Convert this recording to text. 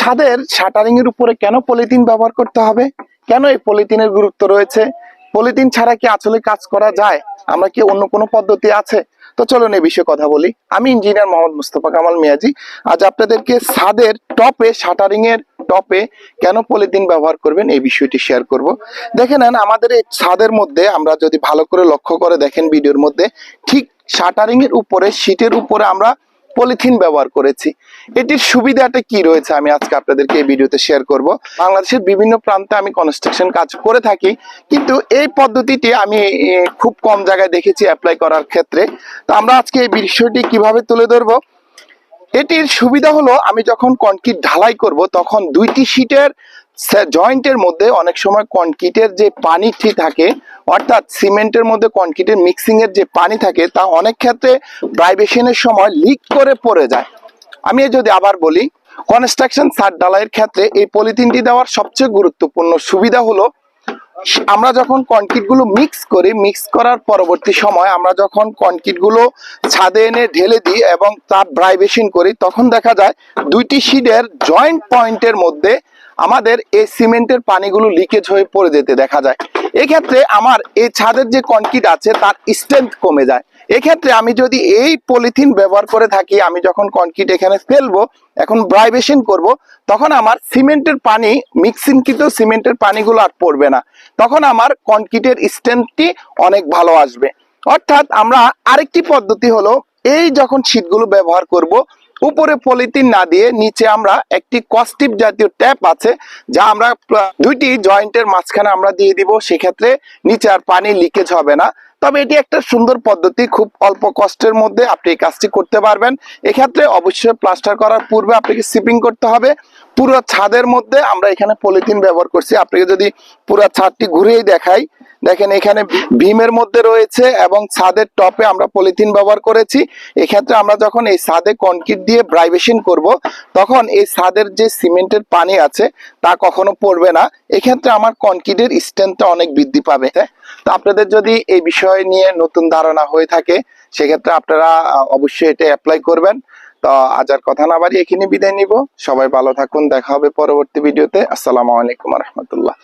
ছাদের শাটারিং এর উপরে কেন পলিথিন ব্যবহার করতে হবে? কেন এই পলিথিনের গুরুত্ব রয়েছে? পলিথিন ছাড়া কি আসলে কাজ করা যায়? আমরা কি অন্য কোনো পদ্ধতি আছে? তো চলুন এই বিষয়ে কথা বলি। আমি ইঞ্জিনিয়ার মোহাম্মদ মুস্তফা কামাল মিয়াজি। আজ আপনাদেরকে ছাদের টপে শাটারিং এর টপে কেন পলিথিন ব্যবহার করবেন এই বিষয়টি শেয়ার করব। দেখে নেন, আমাদের এই ছাদের মধ্যে আমরা যদি ভালো করে লক্ষ্য করে দেখেন, ভিডিওর মধ্যে, ঠিক শাটারিং এর উপরে, শীটের উপরে আমরা পলিথিন ব্যবহার করেছি। এটির সুবিধাটা কি রয়েছে আমি আজকে আপনাদেরকে এই ভিডিওতে শেয়ার করব। বাংলাদেশের বিভিন্ন প্রান্তে আমি কনস্ট্রাকশন কাজ করে থাকি, কিন্তু এই পদ্ধতিটি আমি খুব কম জায়গায় দেখেছি অ্যাপ্লাই করার ক্ষেত্রে। তো আমরা আজকে এই বিষয়টি কীভাবে তুলে ধরবো? এটির সুবিধা হলো, আমি যখন কনক্রিট ঢালাই করব, তখন দুইটি শীটের জয়েন্টের মধ্যে অনেক সময় কনক্রিটের যে পানিটি থাকে, অর্থাৎ সিমেন্টের মধ্যে কনক্রিটের মিক্সিং এর যে পানি থাকে, তা অনেক ক্ষেত্রে ড্রাইভেশনের সময় লিক করে পড়ে যায়। আমি যদি আবার বলি, কনস্ট্রাকশন সার ডালাইয়ের ক্ষেত্রে এই পলিথিনটি দেওয়ার সবচেয়ে গুরুত্বপূর্ণ সুবিধা হলো, আমরা যখন কনক্রিটগুলো মিক্স করি, মিক্স করার পরবর্তী সময় আমরা যখন কনক্রিটগুলো ছাদে এনে ঢেলে দিই এবং তার ব্রাইবেশন করি, তখন দেখা যায় দুইটি শিডের জয়েন্ট পয়েন্টের মধ্যে আমাদের এই সিমেন্টের পানিগুলো লিকেজ হয়ে পড়ে যেতে দেখা যায়। এক্ষেত্রে আমার এই ছাদের যে কনক্রিট আছে, তার স্ট্রেংথ কমে যায়। এক্ষেত্রে আমি যদি এই পলিথিন ব্যবহার করে থাকি, আমি যখন কনক্রিট এখানে ফেলব, এখন ব্রাইবেশন করব, তখন আমার সিমেন্টের পানি মিক্সিং কিন্তু সিমেন্টের পানিগুলো আর পড়বে না। তখন আমার কনক্রিটের স্ট্রেংথটি অনেক ভালো আসবে। অর্থাৎ আমরা আরেকটি পদ্ধতি হলো, এই যখন শীতগুলো ব্যবহার করব উপরে পলিথিন না দিয়ে নিচে আমরা একটি কস্টিপ জাতীয় ট্যাপ আছে, যা আমরা দুইটি জয়েন্টের মাঝখানে আমরা দিয়ে দিব। সেক্ষেত্রে নিচে আর পানি লিকেজ হবে না। তবে এটি একটা সুন্দর পদ্ধতি, খুব অল্প কষ্টের মধ্যে আপনি এই কাজটি করতে পারবেন। এক্ষেত্রে অবশ্যই প্লাস্টার করার পূর্বে আপনাকে সিপিং করতে হবে। পুরো ছাদের মধ্যে আমরা এখানে পলিথিন ব্যবহার করছি। আপনাকে যদি পুরো ছাদটি ঘুরেই দেখাই দেখেন, এখানে ভীমের মধ্যে রয়েছে এবং ছাদের টপে আমরা পলিথিন ব্যবহার করেছি। এক্ষেত্রে আমরা যখন এই ছাদে কনক্রিট দিয়ে ব্রাইভেশন করব, তখন এই ছাদের যে সিমেন্টের পানি আছে, তা কখনো পড়বে না। এক্ষেত্রে আমার কনক্রিটের স্ট্রেংথটা অনেক বৃদ্ধি পাবে। তো আপনাদের যদি এই বিষয় নিয়ে নতুন ধারণা হয়ে থাকে, সেক্ষেত্রে আপনারা অবশ্যই এটা অ্যাপ্লাই করবেন। তো আজ আর কথা না বাড়ি এখানে বিদায় নিব। সবাই ভালো থাকুন। দেখা হবে পরবর্তী ভিডিওতে। আসসালামু আলাইকুম রহমতুল্লাহ।